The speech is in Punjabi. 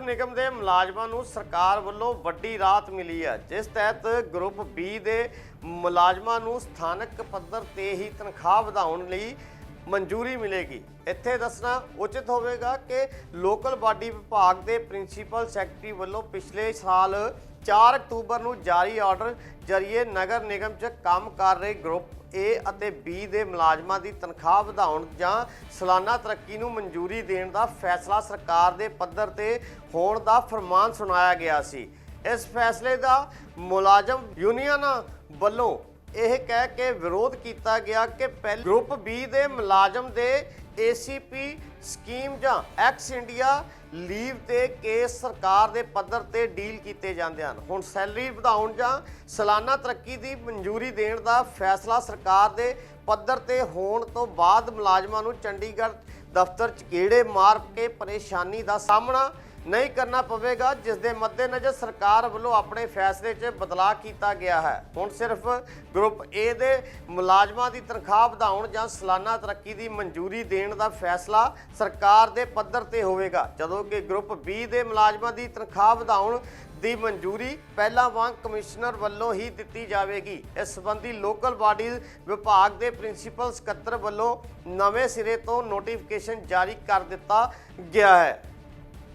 ਨਗਰ ਨਿਗਮ ਦੇ ਮੁਲਾਜ਼ਮਾਂ ਨੂੰ ਸਰਕਾਰ ਵੱਲੋਂ ਵੱਡੀ ਰਾਹਤ ਮਿਲੀ ਹੈ, ਜਿਸ ਤਹਿਤ ਗਰੁੱਪ ਬੀ ਦੇ ਮੁਲਾਜ਼ਮਾਂ ਨੂੰ ਸਥਾਨਕ ਪੱਧਰ ਤੇ ਹੀ ਤਨਖਾਹ ਵਧਾਉਣ ਲਈ ਮਨਜ਼ੂਰੀ ਮਿਲੇਗੀ। ਇੱਥੇ ਦੱਸਣਾ ਉਚਿਤ ਹੋਵੇਗਾ ਕਿ ਲੋਕਲ ਬਾਡੀ ਵਿਭਾਗ ਦੇ ਪ੍ਰਿੰਸੀਪਲ ਸੈਕਟਰੀ ਵੱਲੋਂ ਪਿਛਲੇ ਸਾਲ 4 ਅਕਤੂਬਰ ਨੂੰ ਜਾਰੀ ਆਰਡਰ ਜਰੀਏ ਨਗਰ ਨਿਗਮ 'ਚ ਕੰਮ ਕਰ ਰਹੇ ਗਰੁੱਪ ਏ ਅਤੇ ਬੀ ਦੇ ਮੁਲਾਜ਼ਮਾਂ ਦੀ ਤਨਖਾਹ ਵਧਾਉਣ ਜਾਂ ਸਾਲਾਨਾ ਤਰੱਕੀ ਨੂੰ ਮਨਜ਼ੂਰੀ ਦੇਣ ਦਾ ਫੈਸਲਾ ਸਰਕਾਰ ਦੇ ਪੱਧਰ ਤੇ ਹੋਣ ਦਾ ਫਰਮਾਨ ਸੁਣਾਇਆ ਗਿਆ ਸੀ। ਇਸ ਫੈਸਲੇ ਦਾ ਮੁਲਾਜ਼ਮ ਯੂਨੀਅਨਾਂ ਵੱਲੋਂ ਇਹ ਕਹਿ ਕੇ ਵਿਰੋਧ ਕੀਤਾ ਗਿਆ ਕਿ ਪਹਿਲੇ ਗਰੁੱਪ ਬੀ ਦੇ ਮੁਲਾਜ਼ਮ ਦੇ ACP ਸਕੀਮ ਜਾਂ ਐਕਸ ਇੰਡੀਆ ਲੀਵ ਤੇ ਕੇਸ ਸਰਕਾਰ ਦੇ ਪੱਧਰ ਤੇ ਡੀਲ ਕੀਤੇ ਜਾਂਦੇ ਹਨ। ਹੁਣ ਸੈਲਰੀ ਵਧਾਉਣ ਜਾਂ ਸਾਲਾਨਾ ਤਰੱਕੀ ਦੀ ਮਨਜ਼ੂਰੀ ਦੇਣ ਦਾ ਫੈਸਲਾ ਸਰਕਾਰ ਦੇ ਪੱਧਰ ਤੇ ਹੋਣ ਤੋਂ ਬਾਅਦ ਮੁਲਾਜ਼ਮਾਂ ਨੂੰ ਚੰਡੀਗੜ੍ਹ ਦਫ਼ਤਰ 'ਚ ਕੀੜੇ ਮਾਰ ਕੇ ਪਰੇਸ਼ਾਨੀ ਦਾ ਸਾਹਮਣਾ ਨਹੀਂ ਕਰਨਾ ਪਵੇਗਾ ਜਿਸ ਦੇ ਮੱਦੇਨਜ਼ਰ ਸਰਕਾਰ ਵੱਲੋਂ ਆਪਣੇ ਫੈਸਲੇ 'ਚ ਬਦਲਾਅ ਕੀਤਾ ਗਿਆ ਹੈ। ਹੁਣ ਸਿਰਫ ਗਰੁੱਪ ਏ ਦੇ ਮੁਲਾਜ਼ਮਾਂ ਦੀ ਤਨਖਾਹ ਵਧਾਉਣ ਜਾਂ ਸਾਲਾਨਾ ਤਰੱਕੀ ਦੀ ਮਨਜ਼ੂਰੀ ਦੇਣ ਦਾ ਫੈਸਲਾ ਸਰਕਾਰ ਦੇ ਪੱਧਰ ਤੇ ਹੋਵੇਗਾ। ਜਦੋਂ ਕਿ ਗਰੁੱਪ ਬੀ ਦੇ ਮੁਲਾਜ਼ਮਾਂ ਦੀ ਤਨਖਾਹ ਵਧਾਉਣ ਦੀ ਮਨਜ਼ੂਰੀ ਪਹਿਲਾਂ ਵਾਂਗ ਕਮਿਸ਼ਨਰ ਵੱਲੋਂ ਹੀ ਦਿੱਤੀ ਜਾਵੇਗੀ। ਇਸ ਸੰਬੰਧੀ ਲੋਕਲ ਬਾਡੀਜ਼ ਵਿਭਾਗ ਦੇ ਪ੍ਰਿੰਸੀਪਲ ਸਕੱਤਰ ਵੱਲੋਂ ਨਵੇਂ ਸਿਰੇ ਤੋਂ ਨੋਟੀਫਿਕੇਸ਼ਨ ਜਾਰੀ ਕਰ ਦਿੱਤਾ ਗਿਆ ਹੈ।